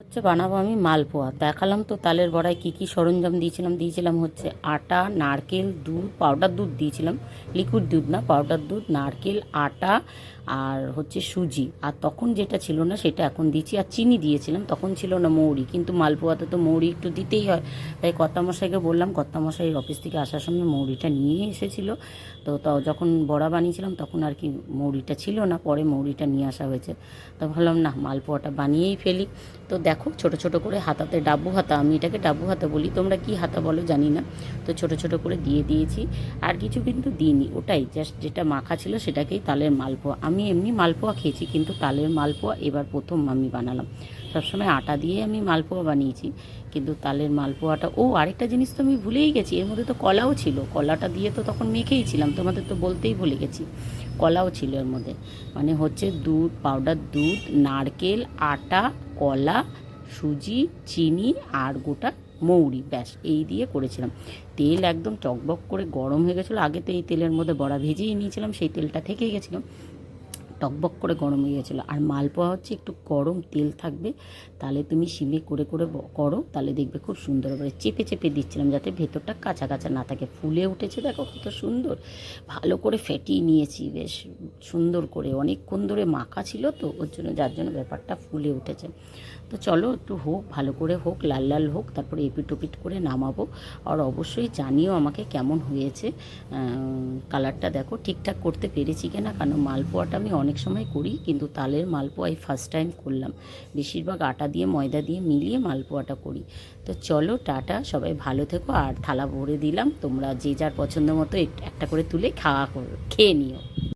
হচ্ছে বানাবো আমি মালপোয়া। দেখালাম তো তালের বড়ায় কী কী সরঞ্জাম দিয়েছিলাম দিয়েছিলাম হচ্ছে আটা, নারকেল, দুধ পাউডার দুধ দিয়েছিলাম। লিকুইড দুধ না পাউডার দুধ, নারকেল, আটা আর হচ্ছে সুজি। আর তখন যেটা ছিল না সেটা এখন দিচ্ছি আর চিনি দিয়েছিলাম, তখন ছিল না মৌরি। কিন্তু মালপোয়াতে তো মৌরি একটু দিতেই হয়। তাই কর্তামশাইকে বললাম কর্তামশাই অফিস থেকে আসার সময় মৌরিটা নিয়ে এসেছিল। তো তো, যখন বড়া বানিয়েছিলাম তখন আর কি মৌরিটা ছিল না, পরে মৌরিটা নিয়ে আসা হয়েছে। তো ভাবলাম না, মালপোয়াটা বানিয়েই ফেলি। তো দেখো, ছোট ছোট করে হাতাতে ডাব্বু হাতা, আমি এটাকে ডাব্বু হাতা বলি, তোমরা কি হাতা বলো জানি না। তো ছোট ছোট করে দিয়ে দিয়েছি, আর কিছু কিন্তু দিইনি, ওটাই জাস্ট যেটা মাখা ছিল সেটাকেই তালের মালপোয়া। আমি এমনি মালপোয়া খেয়েছি, কিন্তু তালের মালপোয়া এবার প্রথম আমি বানালাম। সবসময় আটা দিয়ে আমি মালপোয়া বানিয়েছি, কিন্তু তালের মালপোয়াটা, ও আরেকটা জিনিস তো আমি ভুলেই গেছি, এর মধ্যে তো কলাও ছিল, কলাটা দিয়ে তো তখন মেখেই ছিলাম, তোমাদের তো বলতেই ভুলে গেছি, কলাও ছিল এর মধ্যে। মানে হচ্ছে দুধ পাউডার দুধ, নারকেল, আটা কলা, সুজি, চিনি আর গোটা মৌরি, ব্যাস, এই দিয়ে করেছিলাম। তেল একদম টকবক করে গরম হয়ে গেছিল। আগে তো এই তেলের মধ্যে বড়া ভেজেই নিয়েছিলাম, সেই তেলটা থেকে গেছিল। টকবক করে গরম হয়ে গেছিল। আর মালপোয়া হচ্ছে একটু গরম, তেল থাকবে। তাহলে তুমি সিমে করে করে করো, তাহলে দেখবে খুব সুন্দর হবে। চেপে চেপে দিচ্ছিলাম যাতে ভেতরটা কাঁচা কাঁচা না থাকে। ফুলে উঠেছে, দেখো কত সুন্দর। ভালো করে ফেটিয়ে নিয়েছি, বেশ সুন্দর করে। অনেকক্ষণ ধরে মাখা ছিল তো, ওর জন্য, যার জন্য ব্যাপারটা ফুলে উঠেছে। তো চলো, একটু হোক, ভালো করে হোক, লাল লাল হোক, তারপরে এপিট ওপিট করে নামাবো। আর অবশ্যই জানিও আমাকে কেমন হয়েছে। কালারটা দেখো, ঠিকঠাক করতে পেরেছি কিনা, কারণ মালপোয়াটা আমি অনেক সময় করি, কিন্তু তালের মালপোয়া এই ফার্স্ট টাইম করলাম। বেশিরভাগ আটা দিয়ে, ময়দা দিয়ে মিলিয়ে মালপোয়াটা করি। তো চলো টাটা, সবাই ভালো থেকো। আর থালা ভরে দিলাম, তোমরা যে যার পছন্দ মতো এক- একটা করে তুলে খাওয়া করো, খেয়ে নিও।